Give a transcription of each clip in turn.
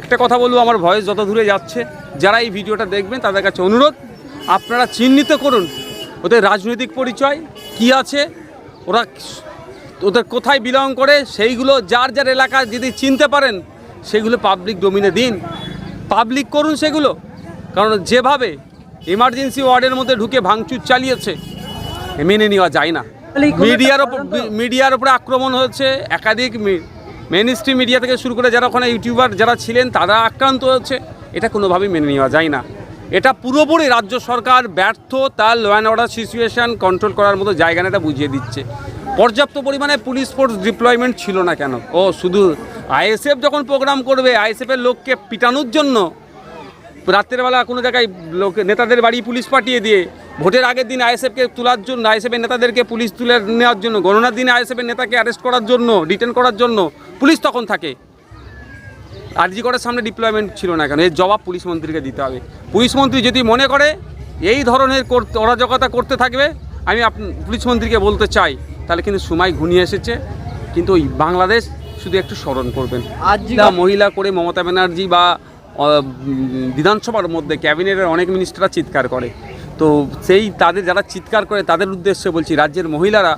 একটা কথা বলব আমার ভয়েস যত দূরে যাচ্ছে যারা এই ভিডিওটা দেখবেন তাদের কাছে অনুরোধ আপনারা চিহ্নিত করুন ওদের রাজনৈতিক পরিচয় কি আছে ওরা ওদের কোথায় বিলং করে সেইগুলো যার যার এলাকা যদি চিনতে পারেন সেগুলো পাবলিক ডোমিনে দিন। পাবলিক করুন সেগুলো কারণ যেভাবে এমার্জেন্সি ওয়ার্ডের মধ্যে ঢুকে ভাঙচুর চালিয়েছে মেনে নেওয়া যায় না। মিডিয়ার ওপর মিডিয়ার ওপরে আক্রমণ হয়েছে একাধিক মেন স্ট্রিম মিডিয়া থেকে শুরু করে যারা ওখানে ইউটিউবার যারা ছিলেন, তারা আক্রান্ত হচ্ছে এটা কোনোভাবেই মেনে নেওয়া যায় না। এটা পুরোপুরি রাজ্য সরকার ব্যর্থ, তার law and order situation control করার মতো জায়গা এটা বুঝিয়ে দিচ্ছে। পর্যাপ্ত পরিমাণে পুলিশ ফোর্স ডিপ্লয়মেন্ট ছিল না কেন? ও, শুধু আইএসএফ যখন প্রোগ্রাম করবে আইএসএফের লোককে পিটানোর জন্য রাত্রের বেলা কোনো জায়গায় লোক, নেতাদের বাড়ি পুলিশ পাঠিয়ে দিয়ে, ভোটের আগের দিন আইএসএফকে তোলার জন্য আইএসএফের নেতাদেরকে পুলিশ তুলে নেওয়ার জন্য, গণনার দিনে আইএসএফের নেতাকে অ্যারেস্ট করার জন্য ডিটেন করার জন্য পুলিশ তখন থাকে। আরজি করার সামনে ডিপ্লয়মেন্ট ছিল না কেন? এর জবাব পুলিশ মন্ত্রীকে দিতে হবে। পুলিশ মন্ত্রী যদি মনে করে এই ধরনের করতে অরাজকতা করতে থাকবে আমি আপ পুলিশ মন্ত্রীকে বলতে চাই তাহলে কিন্তু সময় ঘনিয়ে এসেছে। কিন্তু ওই বাংলাদেশ শুধু একটু স্মরণ করবেন। মহিলা মহিলা করে মমতা ব্যানার্জি বা বিধানসভার মধ্যে ক্যাবিনেটের অনেক মিনিস্টাররা চিৎকার করে। তো সেই তাদের যারা চিৎকার করে তাদের উদ্দেশ্যে বলছি রাজ্যের মহিলারা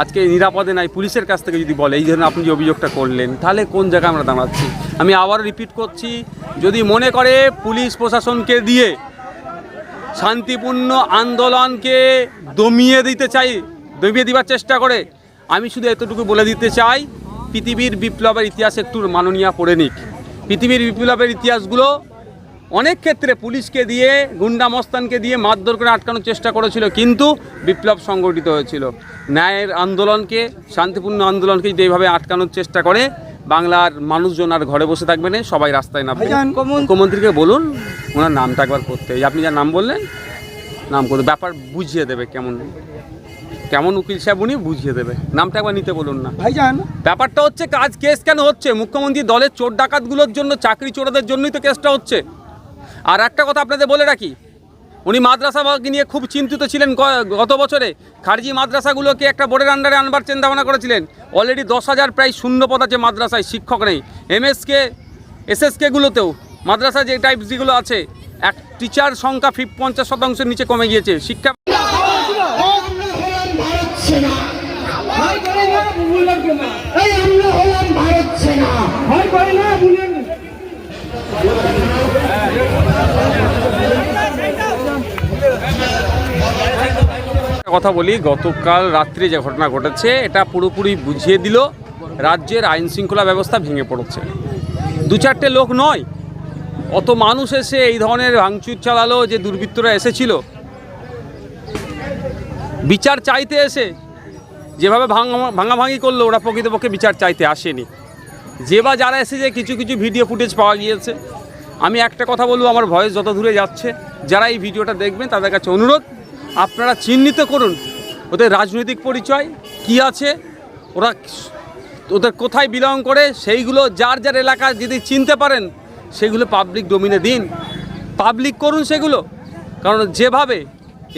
আজকে নিরাপদে নাই, পুলিশের কাছ থেকে যদি বলে, এই ধরনের আপনি যে অভিযোগটা করলেন, তাহলে কোন জায়গায় আমরা দাঁড়াচ্ছি? আমি আবার রিপিট করছি, যদি মনে করে পুলিশ প্রশাসনকে দিয়ে শান্তিপূর্ণ আন্দোলনকে দমিয়ে দিতে চাই, দমিয়ে দিবার চেষ্টা করে, আমি শুধু এতটুকু বলে দিতে চাই, পৃথিবীর বিপ্লবের ইতিহাস একটু মাননীয়া পড়ে নিক। পৃথিবীর বিপ্লবের ইতিহাসগুলো অনেক ক্ষেত্রে পুলিশকে দিয়ে গুন্ডা মস্তানকে দিয়ে মারধর করে আটকানোর চেষ্টা করেছিল কিন্তু বিপ্লব সংগঠিত হয়েছিল। ন্যায়ের আন্দোলনকে শান্তিপূর্ণ আন্দোলনকে যদি এইভাবে আটকানোর চেষ্টা করে বাংলার মানুষজন আর ঘরে বসে থাকবে না সবাই রাস্তায় নামবে। মুখ্যমন্ত্রীকে বলুন ওনার নামটা একবার করতে। আপনি যার নাম বললেন নাম করতে ব্যাপার বুঝিয়ে দেবে কেমন। কেমন উকিল সাহেব উনি বুঝিয়ে দেবে। নামটা একবার নিতে বলুন না। ভাইজান। ব্যাপারটা হচ্ছে কাজ কেস কেন হচ্ছে? মুখ্যমন্ত্রী দলের চোর ডাকাতগুলোর জন্য চাকরি চোরাদের জন্যই তো কেসটা হচ্ছে। আর একটা কথা আপনাদের বলে রাখি, উনি মাদ্রাসাকে নিয়ে খুব চিন্তিত ছিলেন গত বছরে। খারজি মাদ্রাসাগুলোকে একটা বোর্ডের আন্ডারে আনবার চিন্তা ভাবনা করেছিলেন। অলরেডি দশ হাজার প্রায় শূন্য পদ আছে মাদ্রাসায়, শিক্ষক নেই। এমএসকে এসএসকেগুলোতেও মাদ্রাসা যে টাইপ যেগুলো আছে, এক টিচার সংখ্যা ফিফ পঞ্চাশ শতাংশের নিচে কমে গিয়েছে। শিক্ষা কথা বলি, গতকাল রাত্রে যে ঘটনা ঘটেছে, এটা পুরোপুরি বুঝিয়ে দিল, রাজ্যের আইন শৃঙ্খলা ব্যবস্থা ভেঙে পড়েছে। দু চারটে লোক নয়, অত মানুষ এসে এই ধরনের ভাঙচুর চালালো যে দুর্বৃত্তরা এসেছিল। বিচার চাইতে এসে, যেভাবে ভাঙা, ভাঙাভাঙি করল, ওরা প্রকৃতপক্ষে বিচার চাইতে আসেনি। যে বা যারা এসেছে, কিছু কিছু ভিডিও ফুটেজ পাওয়া গিয়েছে। আমি একটা কথা বলব, আমার ভয়েস যত দূরে যাচ্ছে, যারা এই ভিডিওটা দেখবেন, তাদের কাছে অনুরোধ আপনারা চিহ্নিত করুন, ওদের রাজনৈতিক পরিচয়, কি আছে, ওরা ওদের কোথায় বিলং করে, সেইগুলো যার যার এলাকা যদি চিনতে পারেন, সেগুলো পাবলিক ডোমিনে দিন। পাবলিক করুন সেগুলো, কারণ যেভাবে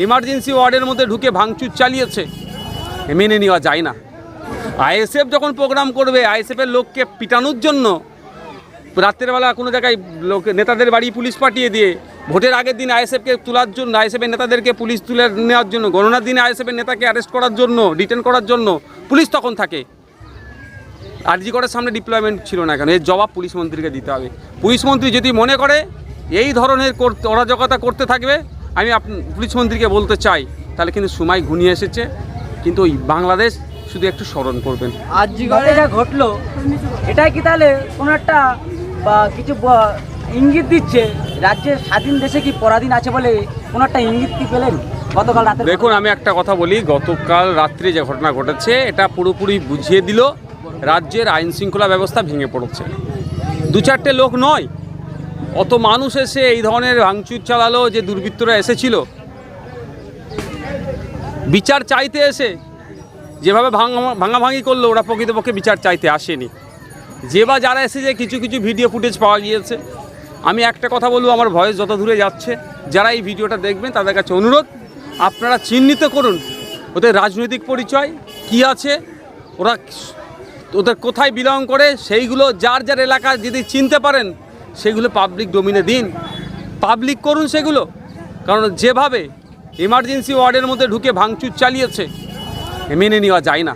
এমার্জেন্সি ওয়ার্ডের মধ্যে ঢুকে ভাঙচুর চালিয়েছে মেনে নেওয়া যায় না। আইএসএফ যখন প্রোগ্রাম করবে আইএসএফের লোককে পিটানোর জন্য, রাত্রের বেলা কোনো জায়গায় লোক, নেতাদের বাড়ি পুলিশ পাঠিয়ে দিয়ে ভোটের আগের দিন আইএসএফকে তোলার জন্য, আইএসএফের নেতাদেরকে পুলিশ তুলে নেওয়ার জন্য গণনার দিনে আইএসএফের নেতাকে অ্যারেস্ট করার জন্য ডিটেন করার জন্য পুলিশ তখন থাকে। আরজি করার সামনে ডিপ্লয়মেন্ট ছিল না কেন? এর জবাব পুলিশ মন্ত্রীকে দিতে হবে। পুলিশ মন্ত্রী যদি মনে করে এই ধরনের অরাজকতা করতে থাকবে, আমি পুলিশ মন্ত্রীকে বলতে চাই, তাহলে কিন্তু সময় ঘনিয়ে এসেছে। কিন্তু ওই বাংলাদেশ শুধু একটু স্মরণ করবেন। আরজি ঘরে যা ঘটলো, এটাই কি তাহলে কোনো একটা বা কিছু ইঙ্গিত দিচ্ছে রাজ্যের স্বাধীন দেশে কি পরাধীন আছে বলে কোনো একটা ইঙ্গিত কি পেলেন? গতকাল রাতে দেখুন, আমি একটা কথা বলি, গতকাল রাত্রে যে ঘটনা ঘটেছে, এটা পুরোপুরি বুঝিয়ে দিল, রাজ্যের আইন শৃঙ্খলা ব্যবস্থা ভেঙে পড়েছে। দু চারটে লোক নয়, অত মানুষ এসে এই ধরনের ভাঙচুর চালালো যে দুর্বৃত্তরা এসেছিল। বিচার চাইতে এসে, যেভাবে ভাঙা ভাঙাভাঙি করল, ওরা প্রকৃতপক্ষে বিচার চাইতে আসেনি। যে বা যারা এসেছে, কিছু কিছু ভিডিও ফুটেজ পাওয়া গিয়েছে। আমি একটা কথা বলব আমার ভয়েস যত দূরে যাচ্ছে যারা এই ভিডিওটা দেখবেন তাদের কাছে অনুরোধ আপনারা চিহ্নিত করুন। ওদের রাজনৈতিক পরিচয় কি আছে ওরা ওদের কোথায় বিলং করে সেইগুলো যার যার এলাকা যদি চিনতে পারেন সেগুলো পাবলিক ডোমিনে দিন। পাবলিক করুন সেগুলো কারণ যেভাবে ইমার্জেন্সি ওয়ার্ডের মধ্যে ঢুকে ভাঙচুর চালিয়েছে মেনে নেওয়া যায় না।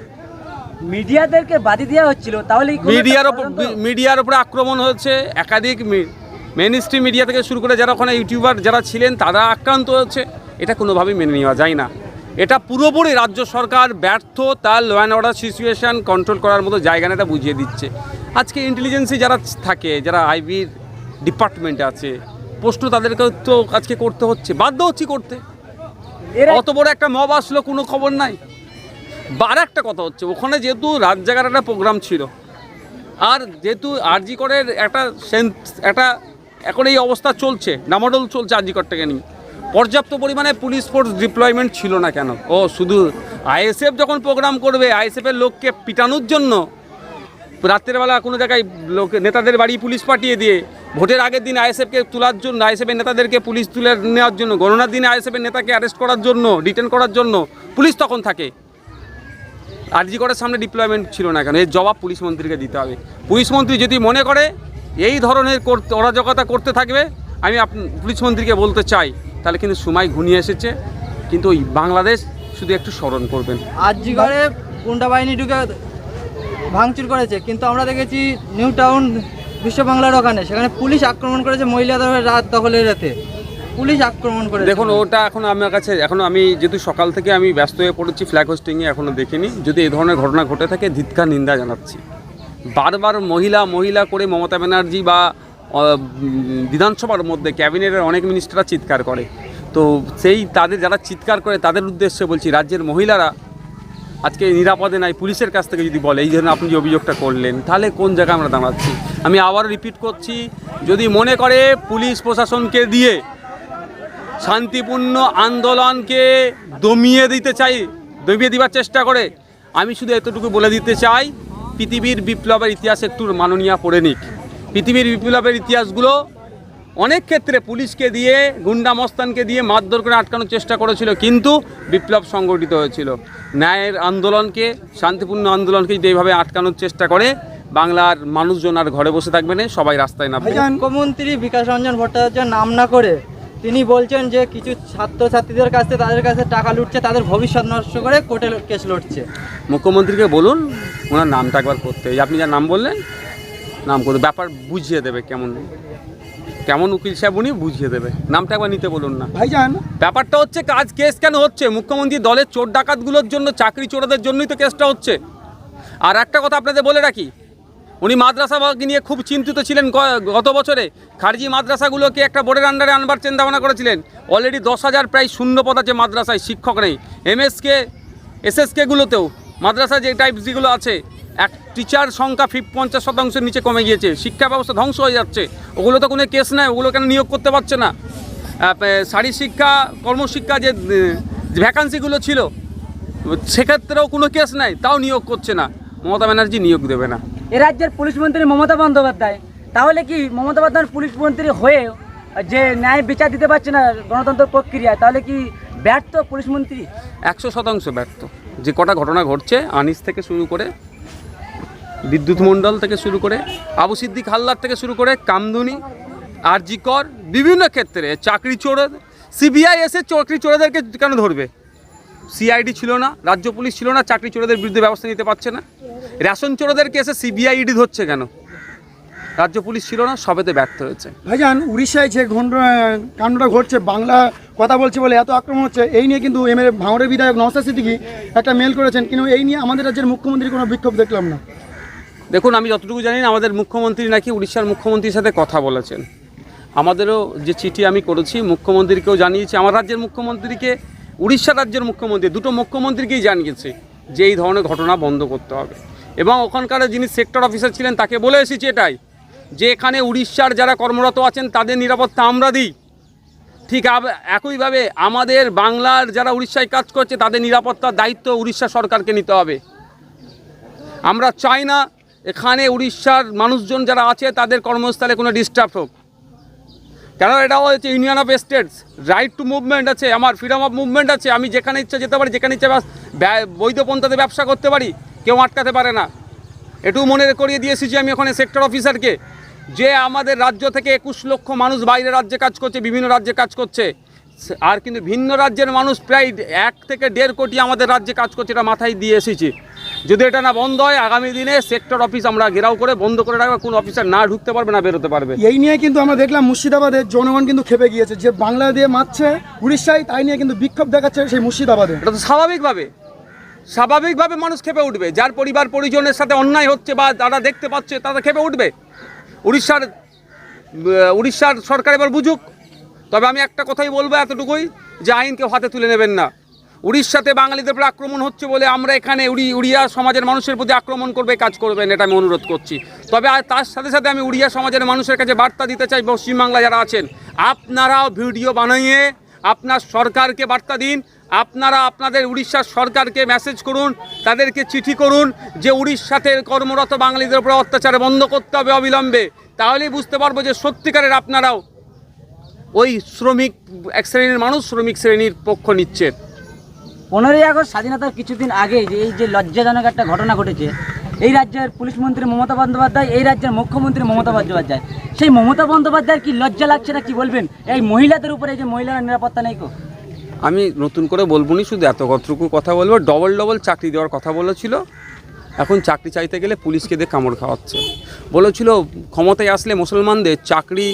মিডিয়াদেরকে বাদি দেওয়া হচ্ছিল তাহলে মিডিয়ার ওপর মিডিয়ার ওপরে আক্রমণ হয়েছে একাধিক মেন স্ট্রিম মিডিয়া থেকে শুরু করে যারা ওখানে ইউটিউবার যারা ছিলেন তারা আক্রান্ত হচ্ছে। এটা কোনোভাবেই মেনে নেওয়া যায় না। এটা পুরোপুরি রাজ্য সরকার ব্যর্থ তার law and order situation control করার মতো জায়গা না এটা বুঝিয়ে দিচ্ছে। আজকে ইন্টেলিজেন্সি যারা থাকে যারা আইবির ডিপার্টমেন্টে আছে প্রশ্ন তাদেরকে তো আজকে করতে হচ্ছে। বাধ্য হচ্ছি করতে। অত বড় একটা মব আসলো কোনো খবর নাই। আর একটা কথা হচ্ছে ওখানে যেহেতু রাত জাগার একটা প্রোগ্রাম ছিল আর যেহেতু আরজি করের একটা সেন্স একটা এখন এই অবস্থা চলছে নামাডল চলছে আরজি করটাকে নিয়ে। পর্যাপ্ত পরিমাণে পুলিশ ফোর্স ডিপ্লয়মেন্ট ছিল না কেন? ও, শুধু আইএসএফ যখন প্রোগ্রাম করবে আইএসএফের লোককে পিটানোর জন্য রাত্রের বেলা কোনো জায়গায় লোক, নেতাদের বাড়ি পুলিশ পাঠিয়ে দিয়ে, ভোটের আগের দিন আইএসএফকে তোলার জন্য আইএসএফের নেতাদেরকে পুলিশ তুলে নেওয়ার জন্য, গণনার দিনে আইএসএফের নেতাকে অ্যারেস্ট করার জন্য ডিটেন করার জন্য পুলিশ তখন থাকে। আরজি করার সামনে ডিপ্লয়মেন্ট ছিল না কেন? এর জবাব পুলিশ মন্ত্রীকে দিতে হবে। পুলিশ মন্ত্রী যদি মনে করে এই ধরনের করতে অরাজকতা করতে থাকবে। আমি পুলিশ মন্ত্রীকে বলতে চাই তাহলে কিন্তু সময় ঘনিয়ে এসেছে। কিন্তু ওই বাংলাদেশ শুধু একটু স্মরণ করবেন। করে গুন্ডা বাহিনী ঢুকে ভাঙচুর করেছে কিন্তু আমরা দেখেছি নিউ টাউন বিশ্ব বাংলার ওখানে সেখানে পুলিশ আক্রমণ করেছে মহিলাদের রাত দখলের রাতে। পুলিশ আক্রমণ করে দেখুন ওটা এখন আমার কাছে এখন আমি যেহেতু সকাল থেকে আমি ব্যস্ত হয়ে পড়েছি ফ্ল্যাগ হোস্টিংয়ে এখনও দেখিনি। যদি এই ধরনের ঘটনা ঘটে থাকে ধিৎকার নিন্দা জানাচ্ছি। বারবার মহিলা মহিলা করে মমতা ব্যানার্জি বা বিধানসভার মধ্যে ক্যাবিনেটের অনেক মিনিস্টাররা চিৎকার করে। তো সেই তাদের যারা চিৎকার করে, তাদের উদ্দেশ্যে বলছি, রাজ্যের মহিলারা আজকে নিরাপদে নাই, পুলিশের কাছ থেকে যদি বলে, এই জন্য আপনি যে অভিযোগটা করলেন, তাহলে কোন জায়গায় আমরা দাঁড়াচ্ছি? আমি আবার রিপিট করছি, যদি মনে করে পুলিশ প্রশাসনকে দিয়ে শান্তিপূর্ণ আন্দোলনকে দমিয়ে দিতে চাই, দমিয়ে দিবার চেষ্টা করে, আমি শুধু এতটুকু বলে দিতে চাই পৃথিবীর বিপ্লবের ইতিহাস একটু মাননীয়া পড়ে নিক। পৃথিবীর বিপ্লবের ইতিহাসগুলো অনেক ক্ষেত্রে পুলিশকে দিয়ে, গুন্ডা মস্তানকে দিয়ে মারধর করে আটকানোর চেষ্টা করেছিল, কিন্তু বিপ্লব সংগঠিত হয়েছিল। ন্যায়ের আন্দোলনকে, শান্তিপূর্ণ আন্দোলনকে যদি এইভাবে আটকানোর চেষ্টা করে, বাংলার মানুষজন আর ঘরে বসে থাকবে না, সবাই রাস্তায় নামবে মুখ্যমন্ত্রী বিকাশ রঞ্জন ভট্টাচার্য নাম না করে তিনি বলছেন যে কিছু ছাত্রছাত্রীদের কাছে তাদের কাছে টাকা লুটছে তাদের ভবিষ্যৎ নষ্ট করে কোর্টে কেস লড়ছে। মুখ্যমন্ত্রীকে বলুন ওনার নামটা একবার করতে। এই আপনি যার নাম বললেন নাম করতে ব্যাপার বুঝিয়ে দেবে কেমন। কেমন উকিল সাহেব উনি বুঝিয়ে দেবে। নামটা একবার নিতে বলুন না। ভাই ভাইজান। ব্যাপারটা হচ্ছে কাজ কেস কেন হচ্ছে? মুখ্যমন্ত্রী দলের চোর ডাকাতগুলোর জন্য চাকরি চোরাদের জন্যই তো কেসটা হচ্ছে। আর একটা কথা আপনাদের বলে রাখি উনি মাদ্রাসা নিয়ে খুব চিন্তিত ছিলেন গত বছরে। খারজি মাদ্রাসাগুলোকে একটা বোর্ডের আন্ডারে আনবার চিন্তা ভাবনা করেছিলেন। অলরেডি দশ হাজার প্রায় শূন্য পদ আছে মাদ্রাসায়, শিক্ষক নেই। এমএসকে এসএসকেগুলোতেও মাদ্রাসা যে টাইপ যেগুলো আছে, এক টিচার সংখ্যা ফিফ, পঞ্চাশ শতাংশের নিচে কমে গিয়েছে। শিক্ষা ব্যবস্থা ধ্বংস হয়ে যাচ্ছে। ওগুলো তো কোনো কেস নেই, ওগুলো কেন নিয়োগ করতে পারছে না? শারীর শিক্ষা, কর্মশিক্ষা যে ভ্যাকান্সিগুলো ছিল, সেক্ষেত্রেও কোনো কেস নাই, তাও নিয়োগ করছে না। মমতা ব্যানার্জি নিয়োগ দেবে না। এ রাজ্যের পুলিশ মন্ত্রী মমতা বন্দ্যোপাধ্যায়। তাহলে কি মমতা বন্দ্যোপাধ্যায় পুলিশ মন্ত্রী হয়ে যে ন্যায় বিচার দিতে পারছে না গণতন্ত্র প্রক্রিয়ায়, তাহলে কি ব্যর্থ পুলিশ মন্ত্রী? একশো শতাংশ ব্যর্থ। যে কটা ঘটনা ঘটছে, আনিস থেকে শুরু করে, বিদ্যুৎ মণ্ডল থেকে শুরু করে, আবু সিদ্দিক হালদার থেকে শুরু করে, কামদুনি আরজিকর বিভিন্ন ক্ষেত্রে চাকরি চোর সিবিআই এসে চাকরি চোরেদেরকে কেন ধরবে? সিআইডি ছিল না, রাজ্য পুলিশ ছিল না, চাকরি চোরেদের বিরুদ্ধে ব্যবস্থা নিতে পারছে না। রেশন চোরেদেরকে এসে সিবিআইডি ধরছে কেন? রাজ্য পুলিশ ছিল না সবেতে ব্যর্থ হয়েছে। ভাইজান উড়িষ্যায় যে কাণ্ডটা ঘটছে বাংলা কথা বলছে বলে এত আক্রমণ হচ্ছে এই নিয়ে কিন্তু এম এর ভাঙড়ের বিধায়ক নওসাদ সিদ্দিকি একটা মেল করেছেন কিন্তু এই নিয়ে আমাদের রাজ্যের মুখ্যমন্ত্রী কোনো বিক্ষোভ দেখলাম না। দেখুন আমি যতটুকু জানি না আমাদের মুখ্যমন্ত্রী নাকি উড়িষ্যার মুখ্যমন্ত্রীর সাথে কথা বলেছেন। আমাদেরও যে চিঠি আমি করেছি মুখ্যমন্ত্রীকেও জানিয়েছি আমার রাজ্যের মুখ্যমন্ত্রীকে উড়িষ্যা রাজ্যের মুখ্যমন্ত্রী দুটো মুখ্যমন্ত্রীকেই জানিয়েছে যে এই ধরনের ঘটনা বন্ধ করতে হবে। এবং ওখানকার যিনি সেক্টর অফিসার ছিলেন, তাকে বলে এসেছি এটাই যে এখানে উড়িষ্যার যারা কর্মরত আছেন, তাদের নিরাপত্তা আমরা দিই। ঠিক একইভাবে আমাদের বাংলার যারা উড়িষ্যায় কাজ করছে, তাদের নিরাপত্তার দায়িত্ব উড়িষ্যা সরকারকে নিতে হবে। আমরা চাই না এখানে উড়িষ্যার মানুষজন যারা আছে, তাদের কর্মস্থলে কোনো ডিস্টার্ব হোক। কেন এটা হচ্ছে union of states right to movement আছে, আমার ফ্রিডম অফ মুভমেন্ট আছে, আমি যেখানে ইচ্ছা যেতে পারি, যেখানে ইচ্ছা বৈধ পন্থাতে ব্যবসা করতে পারি। কেউ আটকাতে পারে না। এটু মনে করিয়ে দিয়ে এসেছি আমি ওখানে সেক্টর অফিসারকে যে আমাদের রাজ্য থেকে একুশ লক্ষ মানুষ বাইরে রাজ্যে কাজ করছে বিভিন্ন রাজ্যে কাজ করছে। আর কিন্তু ভিন্ন রাজ্যের মানুষ প্রায় এক থেকে দেড় কোটি আমাদের রাজ্যে কাজ করছে এটা মাথায় দিয়ে এসেছি। যদি এটা না বন্ধ হয় আগামী দিনে সেক্টর অফিস আমরা ঘেরাও করে বন্ধ করে রাখব কোনো অফিসার না ঢুকতে পারবে না বেরোতে পারবে। এই নিয়ে কিন্তু আমরা দেখলাম মুর্শিদাবাদের জনগণ কিন্তু খেপে গিয়েছে। যে বাংলা দিয়ে মারছে উড়িষ্যায় তাই নিয়ে কিন্তু বিক্ষোভ দেখাচ্ছে সেই মুর্শিদাবাদে। এটা তো স্বাভাবিকভাবে। স্বাভাবিকভাবে মানুষ খেপে উঠবে। যার পরিবার পরিজনের সাথে অন্যায় হচ্ছে বা তারা দেখতে পাচ্ছে, তারা খেপে উঠবে। উড়িষ্যার উড়িষ্যার সরকার এবার বুঝুক। তবে আমি একটা কথাই বলব এতটুকুই, যে আইনকে হাতে তুলে নেবেন না। উড়িষ্যাতে বাঙালিদের উপর আক্রমণ হচ্ছে বলে আমরা এখানে উড়ি, উড়িয়া সমাজের মানুষের প্রতি আক্রমণ করবে, কাজ করবেন এটা আমি অনুরোধ করছি। তবে তার সাথে সাথে আমি উড়িয়া সমাজের মানুষের কাছে বার্তা দিতে চাই পশ্চিমবাংলা যারা আছেন, আপনারাও ভিডিও বানিয়ে আপনার সরকারকে বার্তা দিন আপনারা আপনাদের উড়িষ্যার সরকারকে মেসেজ করুন, তাদেরকে চিঠি করুন যে উড়িষ্যাতে কর্মরত বাঙালিদের উপর অত্যাচার বন্ধ করতে হবে অবিলম্বে। তাহলেই বুঝতে পারব যে সত্যিকারের আপনারাও ওই শ্রমিক, এক শ্রেণির মানুষ শ্রমিক শ্রেণির পক্ষ নিচ্ছেন পনেরোই আগস্ট স্বাধীনতার কিছুদিন আগে যে এই যে লজ্জাজনক একটা ঘটনা ঘটেছে, এই রাজ্যের পুলিশ মন্ত্রী মমতা বন্দ্যোপাধ্যায়, এই রাজ্যের মুখ্যমন্ত্রী মমতা বন্দ্যোপাধ্যায়। সেই মমতা বন্দ্যোপাধ্যায়ের কি লজ্জা লাগছে না কি বলবেন? এই মহিলাদের উপরে যে মহিলারা নিরাপত্তা নেই কো আমি নতুন করে বলব নি শুধু এত কতটুকু কথা বলব। ডবল ডবল চাকরি দেওয়ার কথা বলেছিল। এখন চাকরি চাইতে গেলে পুলিশকে দিয়ে কামড় খাওয়াচ্ছে। বলেছিল, ক্ষমতায় আসলে মুসলমানদের চাকরি,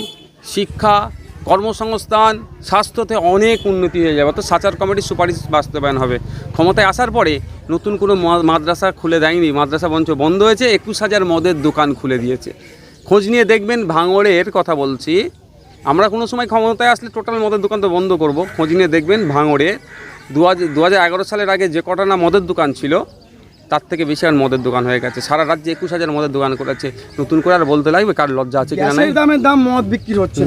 শিক্ষা, কর্মসংস্থান, স্বাস্থ্যতে অনেক উন্নতি হয়ে যাবে। তো সাচার কমিটির সুপারিশ বাস্তবায়ন হবে। ক্ষমতায় আসার পরে নতুন কোনো মাদ্রাসা খুলে দেয়নি। মাদ্রাসা বঞ্চ বন্ধ হয়েছে। একুশ হাজার মদের দোকান খুলে দিয়েছে। খোঁজ নিয়ে দেখবেন ভাঙড়ের কথা বলছি। আমরা কোনো সময় ক্ষমতায় আসলে টোটাল মদের দোকান তো বন্ধ করব। খোঁজ নিয়ে দেখবেন ভাঙড়ে। দু হাজার সালের আগে যে কটা না মদের দোকান ছিল তার থেকে বেশি আর মদের দোকান হয়ে গেছে। সারা রাজ্যে একুশ হাজার মদের দোকান করেছে। নতুন করে আর বলতে লাগবে কার লজ্জা আছে কিনা নাই? দামের দাম মদ বিক্রি হচ্ছে